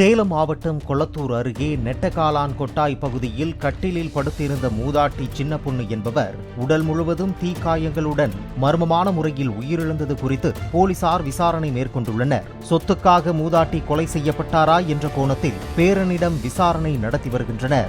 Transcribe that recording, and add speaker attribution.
Speaker 1: சேலம் மாவட்டம் கொளத்தூர் அருகே நெட்டகாலான் கொட்டாய் பகுதியில் கட்டிலில் படுத்திருந்த மூதாட்டி சின்ன பொண்ணு என்பவர் உடல் முழுவதும் தீக்காயங்களுடன் மர்மமான முறையில் உயிரிழந்தது குறித்து போலீசார் விசாரணை மேற்கொண்டுள்ளனர். சொத்துக்காக மூதாட்டி கொலை செய்யப்பட்டாரா என்ற கோணத்தில் பேரனிடம் விசாரணை நடத்தி வருகின்றனர்.